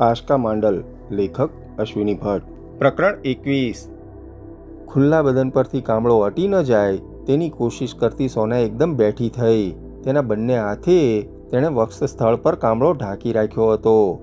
આશકા માંડલ લેખક અશ્વિની ભટ્ટ. પ્રકરણ એકવીસ. ખુલ્લા બદન પરથી કામળો અટી ન જાય તેની કોશિશ કરતી સોના એકદમ બેઠી થઈ. તેના બંને હાથે તેણે વક્ષ સ્થળ પર કામળો ઢાંકી રાખ્યો હતો.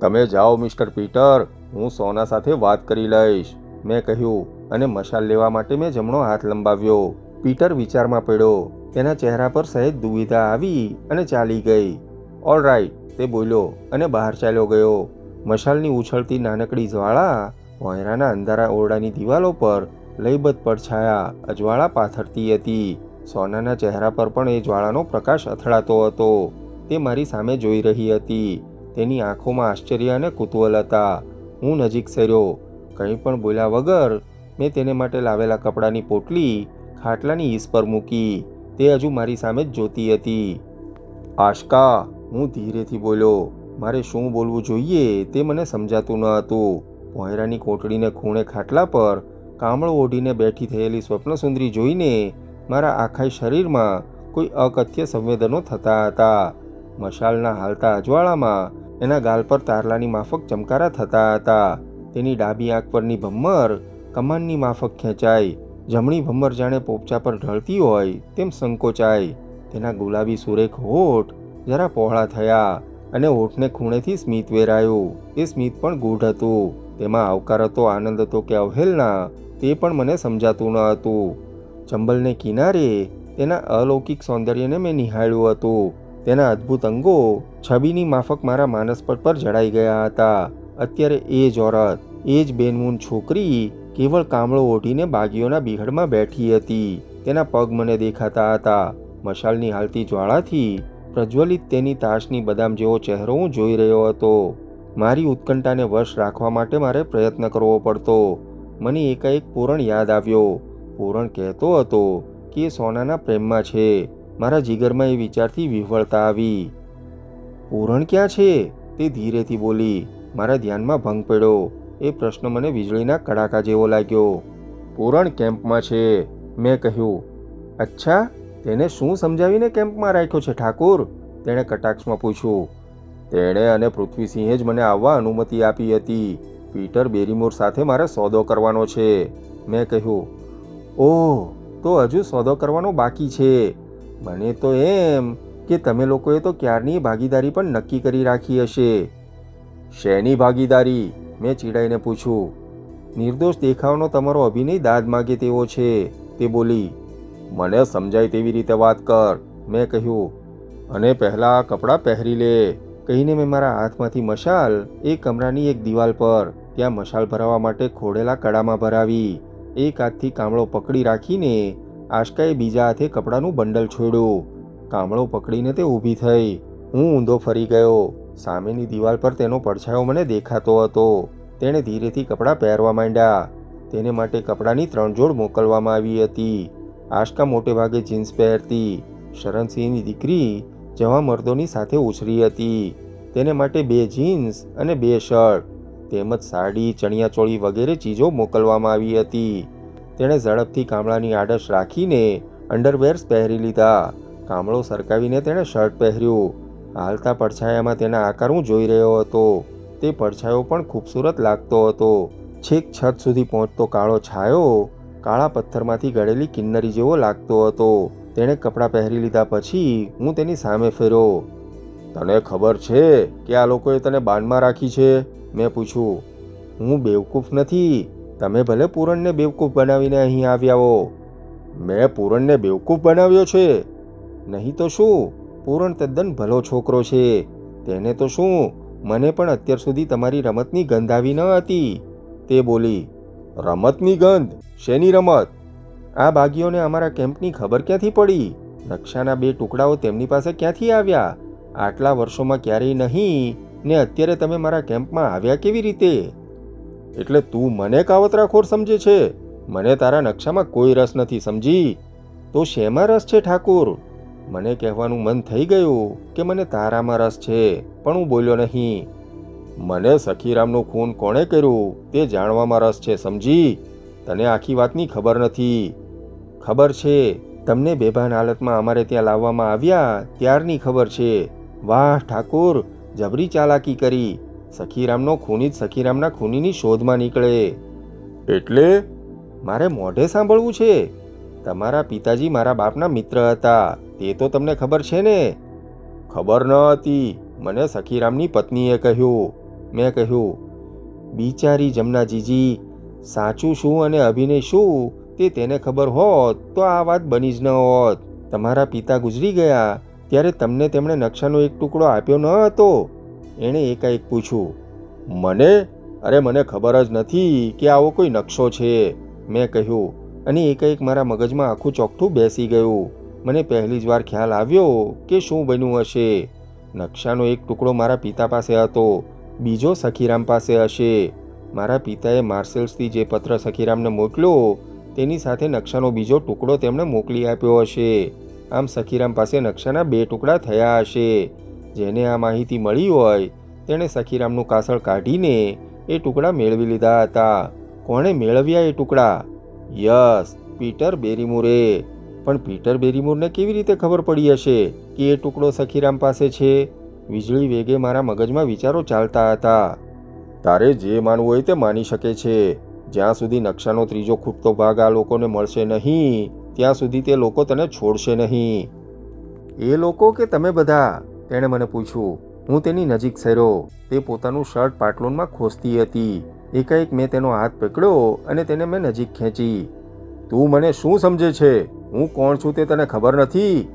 તમે જાઓ મિસ્ટર પીટર હું સોના સાથે વાત કરી લઈશ મેં કહ્યું અને મશાલ લેવા માટે મેં જમણો હાથ લંબાવ્યો. પીટર વિચારમાં પડ્યો. તેના ચહેરા પર સહેજ દુવિધા આવી અને ચાલી ગઈ. ઓલ રાઈટ તે બોલ્યો અને બહાર ચાલ્યો ગયો. મશાલની ઉછળતી નાનકડી જ્વાળા વોયરાના અંધારા ઓરડાની દિવાલો પર લયબદ્ધ પડછાયા અજવાળા પાથરતી હતી. સોનાના ચહેરા પર પણ એ જ્વાળાનો પ્રકાશ અથડાતો હતો. તે મારી સામે જોઈ રહી હતી. તેની આંખોમાં આશ્ચર્ય અને કુતૂહલ હતા. હું નજીક સર્યો કંઈ પણ બોલ્યા વગર મેં તેને માટે લાવેલા કપડાની પોટલી ખાટલાની ઈસ પર મૂકી. તે હજુ મારી સામે જ જોતી હતી. આશકા હું ધીરેથી બોલ્યો, મારે શું બોલવું જોઈએ તે મને સમજાતું ન હતું. ભોયરાની કોટડીને ખૂણે ખાટલા પર કામળો ઓઢીને બેઠી થયેલી સ્વપ્નસુંદરી જોઈને મારા આખા શરીરમાં કોઈ અકથ્ય સંવેદનો થતા હતા. મશાલના હાલતા અજવાળામાં એના ગાલ પર તારલાની માફક ચમકારા થતા હતા. તેની ડાબી આંખ પરની ભમ્મર કમાનની માફક ખેંચાઈ. જમણી ભમ્મર જાણે પોપચા પર ઢળતી હોય તેમ સંકોચાઈ. તેના ગુલાબી સુરેખ હોઠ જરા પહોળા થયા અને હોઠને ખૂણેથી સ્મિત વેરાયું. એ સ્મિત પણ ગૂઢ હતું. તેમાં આવકાર હતો, આનંદ હતો કે અવહેલના, તે પણ મને સમજાતું ન હતું. ચંબલને કિનારે તેના અલૌકિક સૌંદર્યને મેં નિહાળ્યું હતું. તેના અદ્ભુત અંગો છબીની માફક મારા માનસપટ પર જડાઈ ગયા હતા. અત્યારે એ જ ઓરત, એ જ બેનમૂન છોકરી કેવળ કામળો ઓઢીને બાગીઓના બિહડમાં બેઠી હતી. તેના પગ મને દેખાતા હતા. મશાલની હાલતી જ્વાળાથી પ્રજ્વલિત તેની તાશની બદામ જેવો ચહેરો હું જોઈ રહ્યો હતો. મારી ઉત્કંઠાને વશ રાખવા માટે મારે પ્રયત્ન કરવો પડતો. મને એકાએક પૂરણ યાદ આવ્યો. પૂરણ કહેતો હતો કે એ સોનાના પ્રેમમાં છે. મારા જીગરમાં એ વિચારથી વિહવળતા આવી. પૂરણ ક્યાં છે? તે ધીરેથી બોલી. મારા ધ્યાનમાં ભંગ પડ્યો. એ પ્રશ્ન મને વીજળીના કડાકા જેવો લાગ્યો. પૂરણ કેમ્પમાં છે, મેં કહ્યું. અચ્છા તેને શું સમજાવીને કેમ્પમાં રાખ્યો છે ઠાકુર? તેણે કટાક્ષમાં પૂછ્યું. તેણે અને પૃથ્વીસિંહે જ મને આવવા અનુમતિ આપી હતી. પીટર બેરીમોર સાથે મારે સોદો કરવાનો છે. મેં કહ્યું, ઓહ, તો હજુ સોદો કરવાનો બાકી છે. મને તો એમ કે તમે લોકોએ તો ક્યારની ભાગીદારી પણ નક્કી કરી રાખી હશે. શેની ભાગીદારી? મેં ચીડાઈને પૂછ્યું. નિર્દોષ દેખાવનો તમારો અભિનય દાદ માગે તેવો છે. તે બોલી મને સમજાય તેવી રીતે વાત કર, મેં કહ્યું. અને પહેલાં કપડાં પહેરી લે. કહીને મેં મારા હાથમાંથી મશાલ એ કમરાની એક દિવાલ પર, ત્યાં મશાલ ભરાવા માટે ખોડેલા કડામાં ભરાવી, એક હાથથી કામળો પકડી રાખીને આશકાએ બીજા હાથે કપડાનું બંડલ છોડ્યું. કામળો પકડીને તે ઊભી થઈ. હું ઊંધો ફરી ગયો. સામેની દિવાલ પર તેનો પડછાયો મને દેખાતો હતો. તેણે ધીરેથી કપડાં પહેરવા માંડ્યા. તેને માટે કપડાની ત્રણ જોડ મોકલવામાં આવી હતી. આશકા મોટે ભાગે જીન્સ પહેરતી. શરણસિંહની દીકરી જવા મર્દોની સાથે ઉછરી હતી. તેને માટે બે જીન્સ અને બે શર્ટ, તેમજ સાડી, ચણિયાચોળી વગેરે ચીજો મોકલવામાં આવી હતી. તેણે ઝડપથી કામળાની આડશ રાખીને અંડરવેર્સ પહેરી લીધા. કામળો સરકાવીને તેણે શર્ટ પહેર્યું. હાલતા પડછાયામાં તેના આકાર હું જોઈ રહ્યો હતો. તે પડછાયો પણ ખૂબસૂરત લાગતો હતો. છેક છત સુધી પહોંચતો કાળો છાયો કાળા પથ્થરમાંથી ઘડેલી કિન્નરી જેવો લાગતો હતો. તેણે કપડાં પહેરી લીધા પછી હું તેની સામે ફેર્યો. તને ખબર છે કે આ લોકોએ તને બાનમાં રાખી છે? મેં પૂછ્યું. હું બેવકૂફ નથી. તમે ભલે પૂરણને બેવકૂફ બનાવીને અહીં આવ્યા હો. મેં પૂરણને બેવકૂફ બનાવ્યો છે? નહીં તો શું? પૂરણ તદ્દન ભલો છોકરો છે. તેને તો શું? મને પણ અત્યાર સુધી તમારી રમતની ગંધ આવી ન હતી. તે બોલી રમતની ગંધ, શેની રમત? આ બાગીઓને અમારા કેમ્પની ખબર ક્યાંથી પડી? નકશાના બે ટુકડાઓ તેમની પાસે ક્યાંથી આવ્યા? આટલા વર્ષોમાં ક્યારેય નહીં, ને અત્યારે તમે મારા કેમ્પમાં આવ્યા કેવી રીતે? એટલે તું મને કાવતરાખોર સમજે છે? મને તારા નકશામાં કોઈ રસ નથી, સમજી? તો શેમાં રસ છે, ઠાકુર? મને કહેવાનું મન થઈ ગયું કે મને તારામાં રસ છે, પણ હું બોલ્યો નહીં. મને સખીરામનું ખૂન કોણે કર્યું તે જાણવામાં રસ છે સમજી. તને આખી વાતની ખબર નથી. ખબર છે, તમને બેભાન હાલતમાં અમારે ત્યાં લાવવામાં આવ્યા ત્યારની ખબર છે. વાહ ઠાકુર, જબરી ચાલાકી કરી. સખીરામનો ખૂની જ સખીરામના ખૂનીની શોધમાં નીકળે. એટલે? મારે મોઢે સાંભળવું છે? તમારા પિતાજી મારા બાપના મિત્ર હતા, તે તો તમને ખબર છે ને? ખબર ન હતી. મને સખીરામની પત્નીએ કહ્યું મેં કહ્યું, બિચારી જમનાજીજી, સાચું શું અને અભિનય શું તે તેને ખબર હોત તો આ વાત બની જ ન હોત. તમારા પિતા ગુજરી ગયા ત્યારે તમને તેમણે નકશાનો એક ટુકડો આપ્યો ન હતો? એણે એકાએક પૂછ્યું, મને? અરે, મને ખબર જ નથી કે આવો કોઈ નકશો છે. મેં કહ્યું, અને એકાએક મારા મગજમાં આખું ચોકઠું બેસી ગયું. મને પહેલી જ વાર ખ્યાલ આવ્યો કે શું બન્યું હશે. નકશાનો એક ટુકડો મારા પિતા પાસે હતો. બીજો સખીરામ પાસે હશે. મારા પિતાએ માર્સેલ્સથી જે પત્ર સખીરામને મોકલ્યો તેની સાથે નકશાનો બીજો ટુકડો તેમણે મોકલી આપ્યો હશે. આમ સખીરામ પાસે નકશાના બે ટુકડા થયા હશે. જેને આ માહિતી મળી હોય, તેણે સખીરામનું કાસળ કાઢીને એ ટુકડા મેળવી લીધા હતા. કોણે મેળવ્યા એ ટુકડા? Yes, Peter Barrymore. પણ પીટર બેરીમુરને કેવી રીતે ખબર પડી હશે કે એ ટુકડો સખીરામ પાસે છે? વીજળી વેગે મારા મગજમાં વિચારો ચાલતા હતા. તારે જે માનવું હોય તે માની શકે છે. જ્યાં સુધી નકશાનો ત્રીજો ખૂટતો ભાગ આ લોકોને મળશે નહીં, ત્યાં સુધી તે લોકો તને છોડશે નહીં. એ લોકો કે તમે બધા? તેણે મને પૂછ્યું. હું તેની નજીક સર્યો તે પોતાનું શર્ટ પાટલોનમાં ખોસતી હતી. એકાએક મેં તેનો હાથ પકડ્યો અને તેને મેં નજીક ખેંચી. તું મને શું સમજે છે? હું કોણ છું તે તને ખબર નથી?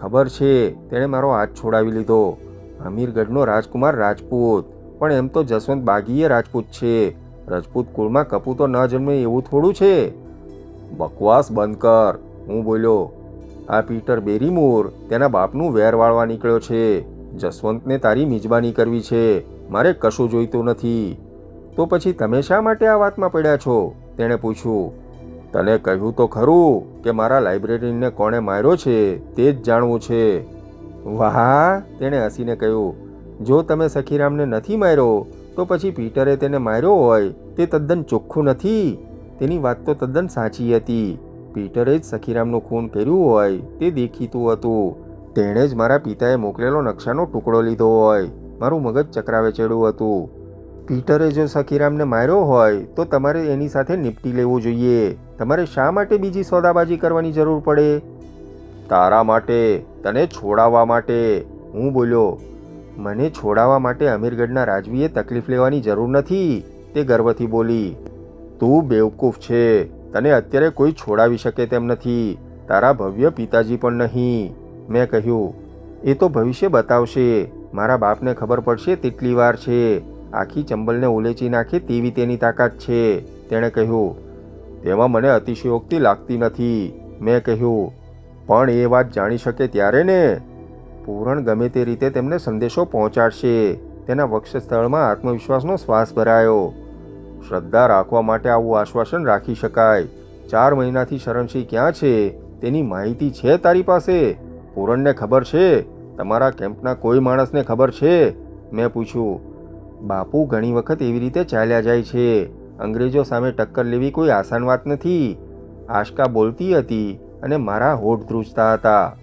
ખબર છે. તેણે મારો હાથ છોડાવી લીધો. અમીરગઢનો રાજકુમાર રાજપૂત. પણ એમ તો જસવંત બાગીએ રાજપૂત છે. રજપૂત કુળમાં કપૂતો ન જન્મે એવું થોડું છે. બકવાસ બંધ કર, હું બોલ્યો. આ પીટર બેરીમોર તેના બાપનું વેર વાળવા નીકળ્યો છે. જસવંતને તારી મિજબાની કરવી છે. મારે કશું જોઈતું નથી. તો પછી તમે શા માટે આ વાતમાં પડ્યા છો? તેણે પૂછ્યું. તને કહ્યું તો ખરું કે મારા લાઇબ્રેરીને કોણે માર્યો છે તે જ જાણવું છે. વાહ, તેણે હસીને કહ્યું, જો તમે સખીરામને નથી માર્યો, તો પછી પીટરે તેને માર્યો હોય, તે તદ્દન ચોખ્ખું નથી. તેની વાત તો તદ્દન સાચી હતી. પીટરે જ સખીરામનું ખૂન કર્યું હોય, તે દેખીતું હતું. તેણે જ મારા પિતાએ મોકલેલો નકશાનો ટુકડો લીધો હોય, મારું મગજ ચક્રાવે ચડ્યું હતું. પીટરે જો સખીરામને માર્યો હોય, તો તમારે એની સાથે નિપટી લેવું જોઈએ. તમારે શા માટે બીજી સોદાબાજી કરવાની જરૂર પડે? તારા માટે. તને છોડાવવા માટે. હું બોલ્યો, મને છોડાવવા માટે અમીરગઢના રાજવીએ તકલીફ લેવાની જરૂર નથી, તે ગર્વથી બોલી. તું બેવકૂફ છે. તને અત્યારે કોઈ છોડાવી શકે તેમ નથી. તારા ભવ્ય પિતાજી પણ નહીં. મેં કહ્યું, એ તો ભવિષ્ય બતાવશે. મારા બાપને ખબર પડશે તેટલી વાર છે. આખી ચંબલને ઉલેચી નાખે તેવી તેની તાકાત છે. તેણે કહ્યું, તેમાં મને અતિશયોક્તિ લાગતી નથી. મેં કહ્યું પણ એ વાત જાણી શકે ત્યારે ને. પૂરણ ગમે તે રીતે તેમને સંદેશો પહોંચાડશે. તેના વક્ષસ્થળમાં આત્મવિશ્વાસનો શ્વાસ ભરાયો. શ્રદ્ધા રાખવા માટે આવું આશ્વાસન રાખી શકાય. ચાર મહિનાથી શરણસિંહ ક્યાં છે? તેની માહિતી છે તારી પાસે? પૂરણને ખબર છે? તમારા કેમ્પના કોઈ માણસને ખબર છે? મેં પૂછ્યું. બાપુ ઘણી વખત એવી રીતે ચાલ્યા જાય છે. અંગ્રેજો સામે ટક્કર લેવી કોઈ આસાન વાત નથી. આશકા બોલતી હતી. અને મારા હોઠ ધ્રુજતા હતા.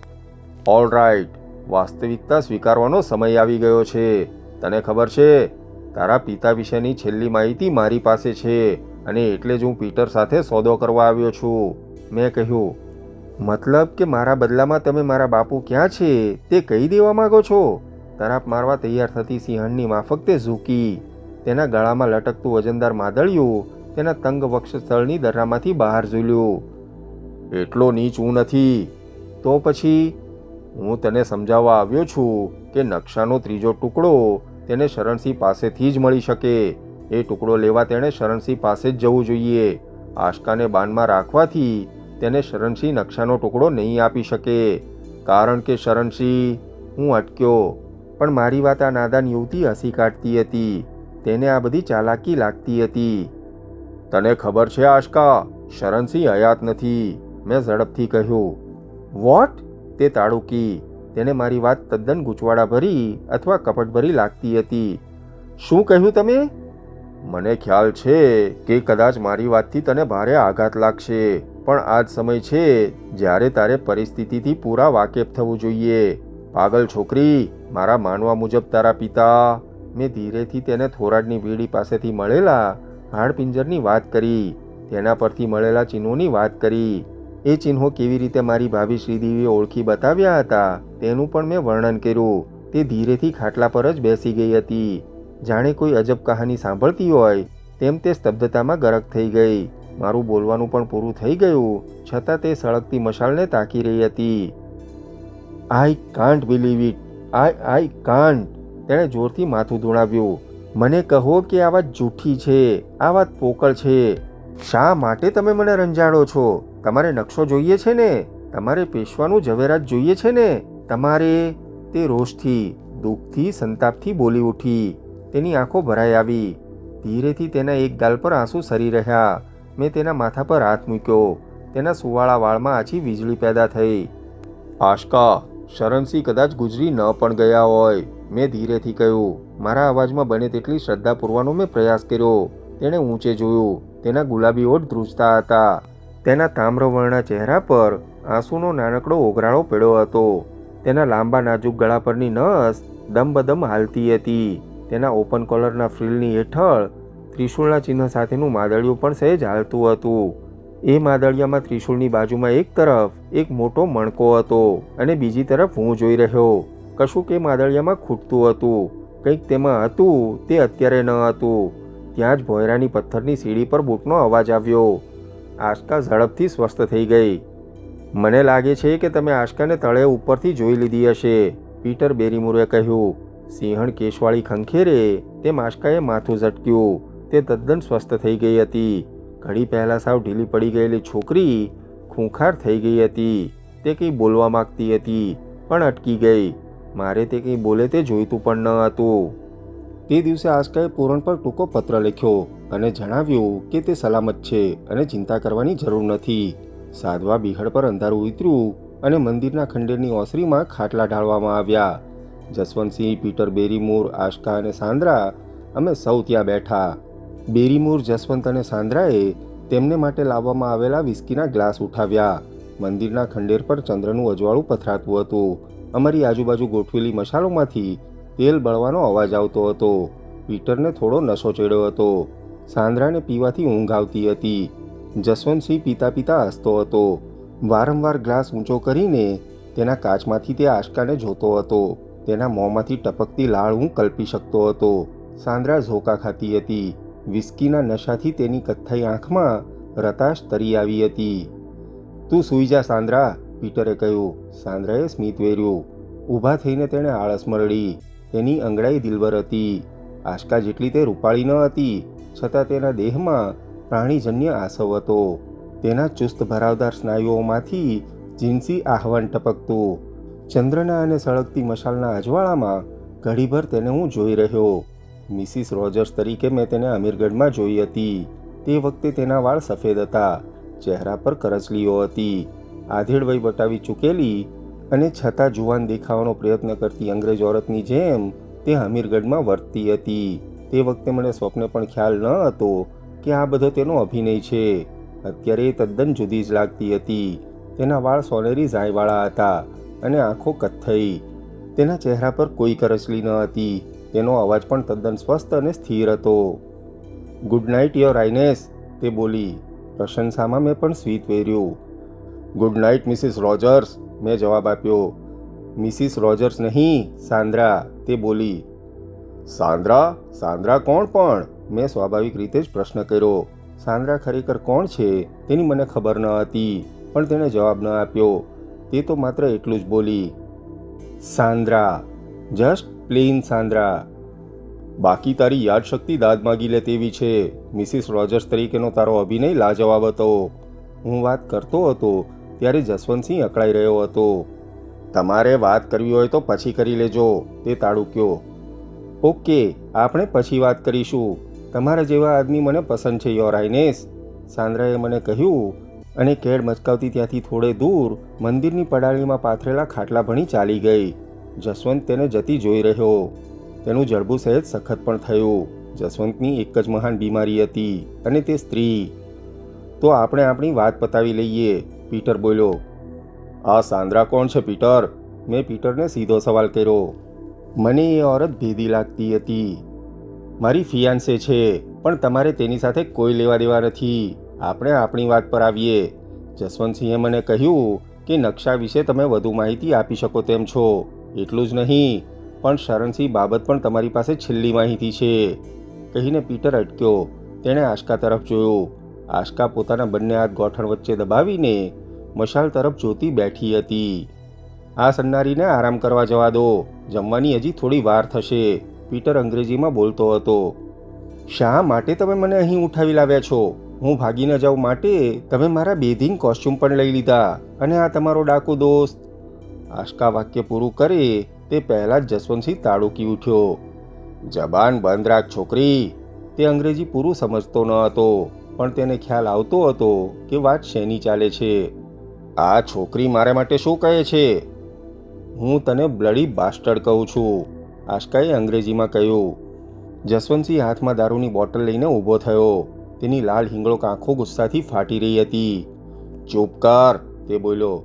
ઓલ રાઈટ વાસ્તવિકતા સ્વીકારવાનો સમય આવી ગયો છે. તને ખબર છે, તારા પિતા વિશેની છેલ્લી માહિતી મારી પાસે છે અને એટલે જ હું પીટર સાથે સોદો કરવા આવ્યો છું. મેં કહ્યું, મતલબ કે મારા બદલામાં તમે મારા બાપુ ક્યાં છે? તે કહી દેવા માંગો છો? તરાપ મારવા તૈયાર થતી સિંહણની માફક તે ઝૂકી. તેના ગળામાં લટકતું વજનદાર માદળિયું તેના તંગ વક્ષસ્થળની દર્રામાંથી બહાર ઝૂલ્યું. એટલો નીચ હું નથી. તો પછી હું તને સમજાવવા આવ્યો છું કે નકશાનો ત્રીજો ટુકડો તેને શરણસિંહ પાસેથી જ મળી શકે. એ ટુકડો લેવા તેણે શરણસિંહ પાસે જ જવું જોઈએ. આશકાને બાનમાં રાખવાથી તેને શરણસિંહ નકશાનો ટુકડો નહીં આપી શકે. કારણ કે શરણસિંહ, હું અટક્યો. પણ મારી વાત આ નાદાન યુવતી હસી કાઢતી હતી. તેને આ બધી ચાલાકી લાગતી હતી. તને ખબર છે આશકા, શરણસિંહ હયાત નથી. મેં ઝડપથી કહ્યું, વોટ? તે તાળુકી તેને મારી વાત તદ્દન ગૂંચવાડા ભરી અથવા કપટભરી લાગતી હતી. શું કહ્યું તમે? મને ખ્યાલ છે કે કદાચ મારી વાતથી તને ભારે આઘાત લાગશે, પણ આ જ સમય છે જ્યારે તારે પરિસ્થિતિથી પૂરા વાકેફ થવું જોઈએ. પાગલ છોકરી, મારા માનવા મુજબ તારા પિતા. મેં ધીરેથી તેને થોરાડની વીડી પાસેથી મળેલા હાડપિંજરની વાત કરી. તેના પરથી મળેલા ચિહ્નોની વાત કરી. એ ચિહ્નો કેવી રીતે મારી ભાભી શ્રીદેવીએ ઓળખી બતાવ્યા હતા તેનું પણ મેં વર્ણન કર્યું. તે ધીરેથી ખાટલા પર જ બેસી ગઈ હતી. જાણે કોઈ અજબ કહાની સાંભળતી હોય, તેમ તે સ્તબ્ધતામાં ગરક થઈ ગઈ. મારું બોલવાનું પણ પૂરું થઈ ગયું, છતાં તે સળગતી મશાલને તાકી રહી હતી. I can't believe it, I I can't, તેણે જોરથી માથું ધૂણાવ્યું. મને કહો કે આ વાત જૂઠી છે, આ વાત પોકળ છે. શા માટે તમે મને રંજાડો છો? તમારે નકશો જોઈએ છે ને? તમારે પેશવાનું ઝવેરાત જોઈએ છે ને? તમારે? તે રોષથી, દુઃખથી, સંતાપથી બોલી ઉઠી. તેની આંખો ભરાઈ આવી. ધીરેથી તેના એક ગાલ પર આંસુ સરી રહ્યા. મેં તેના માથા પર હાથ મૂક્યો. તેના સુવાળા વાળમાં આછી વીજળી પેદા થઈ. આશકા શરણસિંહ કદાચ ગુજરી ન પણ ગયા હોય, મેં ધીરેથી કહ્યું. મારા અવાજમાં બને તેટલી શ્રદ્ધા પૂરવાનો મેં પ્રયાસ કર્યો. તેણે ઊંચે જોયું. તેના ગુલાબી ઓઠ ધ્રુજતા હતા. તેના તામ્રવર્ણા ચહેરા પર આંસુનો નાનકડો ઓગરાળો પડ્યો હતો. તેના લાંબા નાજુક ગળા પરની નસ દમબદમ હાલતી હતી. તેના ઓપન કોલરના ફ્રીલની હેઠળ ત્રિશુળના ચિહ્ન સાથેનું માદળિયું પણ સહેજ હાલતું હતું. એ માદળિયામાં ત્રિશુળની બાજુમાં એક તરફ એક મોટો મણકો હતો અને બીજી તરફ હું જોઈ રહ્યો. કશું એ માદળિયામાં ખૂટતું હતું. કંઈક તેમાં હતું, તે અત્યારે ન હતું. ત્યાં જ ભોયરાની પથ્થરની સીડી પર બૂટનો અવાજ આવ્યો. આશકા ઝડપથી સ્વસ્થ થઈ ગઈ. મને લાગે છે કે તમે આશકાને તળે ઉપરથી જોઈ લીધી હશે, પીટર બેરીમુરે કહ્યું. સિંહણ કેશવાળી ખંખેરે તેમ આશકાએ માથું ઝટક્યું. તે તદ્દન સ્વસ્થ થઈ ગઈ હતી. ઘડી પહેલાં સાવ ઢીલી પડી ગયેલી છોકરી ખૂંખાર થઈ ગઈ હતી. તે કંઈ બોલવા માગતી હતી, પણ અટકી ગઈ. મારે તે કંઈ બોલે તે જોઈતું પણ ન હતું. તે દિવસે આસ્કાએ પૂરણ પર ટૂંકો પત્ર લખ્યો અને જણાવ્યું કે તે સલામત છે અને ચિંતા કરવાની જરૂર નથી. સાધવા બિહડ પર અંધારું ઉતર્યું અને મંદિરના ખંડેરની ઓસરીમાં ખાટલા ઢાળવામાં આવ્યા. જસવંતસિંહ, પીટર બેરીમૂર, આશકા અને સાંદ્રા અમે સૌ ત્યાં બેઠા. બેરીમૂર, જસવંત અને સાંદ્રાએ તેમને માટે લાવવામાં આવેલા વિસ્કીના ગ્લાસ ઉઠાવ્યા. મંદિરના ખંડેર પર ચંદ્રનું અજવાળું પથરાતું હતું. અમારી આજુબાજુ ગોઠવેલી મશાલોમાંથી તેલ બળવાનો અવાજ આવતો હતો. પીટરને થોડો નશો ચડ્યો હતો. સાંદ્રાને પીવાથી ઊંઘ આવતી હતી. જસવંતસિંહ પીતા પીતા હસતો હતો. વારંવાર ગ્લાસ ઊંચો કરીને તેના કાચમાંથી તે આશકાને જોતો હતો. તેના મોંમાંથી ટપકતી લાળ હું કલ્પી શકતો હતો. સાંદ્રા ઝોકા ખાતી હતી. વિસ્કીના નશાથી તેની કથ્થાઈ આંખમાં રતાશ તરી આવી હતી. તું સૂઈ જા સાંદ્રા, પીટરે કહ્યું. સાંદ્રાએ સ્મિત વેર્યું. ઊભા થઈને તેણે આળસ મરડી. તેની અંગડાઈ દિલબર હતી. આશકા જેટલી તે રૂપાળી ન હતી, છતાં તેના દેહમાં પ્રાણીજન્ય આસવ હતો. તેના ચુસ્ત ભરાવદાર સ્નાયુઓમાંથી જીન્સી આહવાન ટપકતું. ચંદ્રના અને સળગતી મશાલના અજવાળામાં ઘડીભર તેને હું જોઈ રહ્યો. મિસિસ રોજર્સ તરીકે મેં તેને અમીરગઢમાં જોઈ હતી. તે વખતે તેના વાળ સફેદ હતા, ચહેરા પર કરચલીઓ હતી. આધેડ વય બટાવી ચૂકેલી અને છતાં જુવાન દેખાવાનો પ્રયત્ન કરતી અંગ્રેજ ઓરતની જેમ તે હમીરગઢમાં વર્તતી હતી. તે વખતે મને સ્વપ્ને પણ ખ્યાલ ન હતો કે આ બધો તેનો અભિનય છે. અત્યારે એ તદ્દન જુદી જ લાગતી હતી. તેના વાળ સોનેરી ઝાયવાળા હતા અને આંખો કથ્થઈ. તેના ચહેરા પર કોઈ કરચલી ન હતી. તેનો અવાજ પણ તદ્દન સ્વસ્થ અને સ્થિર હતો. ગુડ નાઇટ, યોર આઈનેસ તે બોલી. પ્રશંસામાં મેં પણ સ્વીત વેર્યું. ગુડ નાઇટ, મિસિસ રોજર્સ મેં જવાબ આપ્યો, મિસિસ રોજર્સ નહીં, સાંદ્રા, તે બોલી. સાંદ્રા? સાંદ્રા કોણ પણ? મેં સ્વાભાવિક રીતે જ પ્રશ્ન કર્યો. સાંદ્રા ખરેખર કોણ છે? તેની મને ખબર ન હતી, પણ તેણે જવાબ ન આપ્યો. તે તો માત્ર એટલું જ બોલી. Sandra, just plain Sandra. બાકી તારી યાદશક્તિ દાદ માગી લે તેવી છે. મિસિસ રોજર્સ તરીકેનો તારો અભિનય લાજવાબ હતો. હું વાત કરતો હતો ત્યારે જસવંતસિંહ અકળાઈ રહ્યો હતો. તમારે વાત કરવી હોય તો પછી કરી લેજો, તે તાડુક્યો ઓકે, આપણે પછી વાત કરીશું. તમારા જેવા આદમી મને પસંદ છે, યોર આઇનેસ સાંદ્રાએ મને કહ્યું, અને કેડ મચકાવતી ત્યાંથી થોડે દૂર મંદિરની પડાળીમાં પાથરેલા ખાટલા ભણી ચાલી ગઈ. જસવંત તેને જતી જોઈ રહ્યો. તેનું જડબું સહેજ સખત પણ થયું. જસવંતની એક જ મહાન બીમારી હતી, અને તે સ્ત્રી. તો આપણે આપણી વાત પતાવી લઈએ. પીટર બોલ્યો, આ સાંદ્રા કોણ છે, પીટર? મેં પીટરને સીધો સવાલ કર્યો, મને એ ઓરત ભેદી લાગતી હતી. મારી ફિયાન્સે છે, પણ તમારે તેની સાથે કોઈ લેવા દેવા નથી. આપણે આપણી વાત પર આવીએ. જસવંતસિંહે મને કહ્યું કે નકશા વિશે તમે વધુ માહિતી આપી શકો તેમ છો. એટલું જ નહીં, પણ શરણસિંહ બાબત પણ તમારી પાસે છેલ્લી માહિતી છે. કહીને પીટર અટક્યો. તેણે આશકા તરફ જોયું. આશકા પોતાના બંને હાથ ગોઠણ વચ્ચે દબાવીને મશાલ તરફ જોતી બેઠી હતી. આ સન્નારીને આરામ કરવા જવા દો. જમવાની હજી થોડી વાર થશે, પીટર અંગ્રેજીમાં બોલતો હતો. શા માટે તમે મને અહીં ઉઠાવી લાવ્યા છો? હું ભાગી ન જાઉં માટે તમે મારા બેધિંગ કોસ્ચ્યુમ પણ લઈ લીધા અને આ તમારો ડાકુ દોસ્ત. આશકા વાક્ય પૂરું કરે તે પહેલાં જ જસવંતસિંહ તાળુકી ઉઠ્યો. જબાન બંધ રાખ છોકરી. તે અંગ્રેજી પૂરું સમજતો ન હતો. પણ તેને ખ્યાલ આવતો હતો કે વાત શેની ચાલે છે. આ છોકરી મારા માટે શું કહે છે? હું તને બ્લડી બાસ્ટર્ડ કહું છું, આશકાએ અંગ્રેજીમાં કહ્યું. જસવંતસિંહ હાથમાં દારૂની બોટલ લઈને ઊભો થયો. તેની લાલ હિંગળો આંખો ગુસ્સાથી ફાટી રહી હતી. ચૂપ કર, તે બોલ્યો.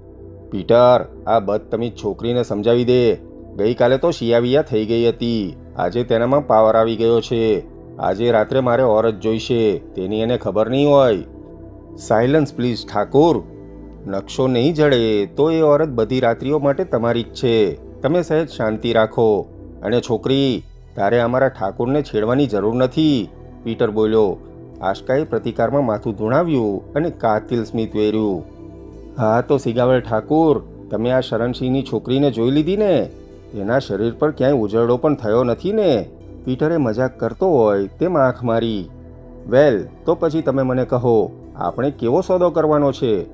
પીટર, આ બદતમીજ છોકરીને સમજાવી દે. ગઈકાલે તો શિયાવિયા થઈ ગઈ હતી. આજે તેનામાં પાવર આવી ગયો છે. આજે રાત્રે મારે ઓરત જોઈશે, તેની એને ખબર નહીં હોય. Silence please, Thakor. નકશો નહીં જડે, તો એ ઓરત બધી રાત્રિઓ માટે તમારી જ છે. તમે સહેજ શાંતિ રાખો. અને છોકરી, તારે અમારા ઠાકોરને છેડવાની જરૂર નથી. પીટર બોલ્યો, આશકાએ પ્રતિકારમાં માથું ધૂણાવ્યું અને કાતિલ સ્મિત વેર્યું. હા, તો સિગાવેલ ઠાકુર, તમે આ શરણસિંહની છોકરીને જોઈ લીધી ને? તેના શરીર પર ક્યાંય ઉજરડો પણ થયો નથી ને? પીટરે મજાક કરતો હોય તેમ આંખ મારી. વેલ, તો પછી તમે મને કહો, આપણે કેવો સોદો કરવાનો છે?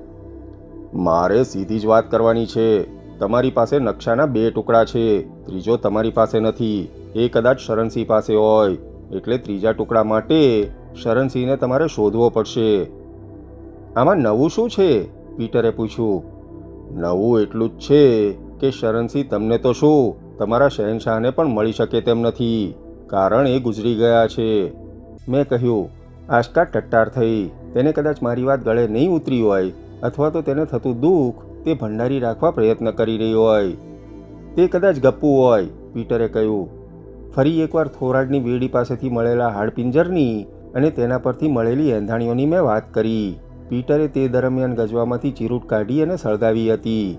મારે સીધી જ વાત કરવાની છે. તમારી પાસે નકશાના બે ટુકડા છે. ત્રીજો તમારી પાસે નથી. એ કદાચ શરણસિંહ પાસે હોય. એટલે ત્રીજા ટુકડા માટે શરણસિંહને તમારે શોધવો પડશે. આમાં નવું શું છે? પીટરે પૂછ્યું. નવું એટલું જ છે કે શરણસિંહ તમને તો શું? તમારા શહેનશાહને પણ મળી શકે તેમ નથી. કારણ એ ગુજરી ગયા છે. મેં કહ્યું, આશકા ટટ્ટાર થઈ. તેને કદાચ મારી વાત ગળે નહીં ઉતરી હોય અથવા તો તેને થતું દુઃખ તે ભંડારી રાખવા પ્રયત્ન કરી રહી હોય. તે કદાચ ગપ્પુ હોય, પીટરે કહ્યું. ફરી એકવાર થોરાડની વેડી પાસેથી મળેલા હાડપિંજરની અને તેના પરથી મળેલી એંધાણીઓની મેં વાત કરી. પીટરે તે દરમિયાન ગજવામાંથી ચીરૂટ કાઢી અને સળગાવી હતી.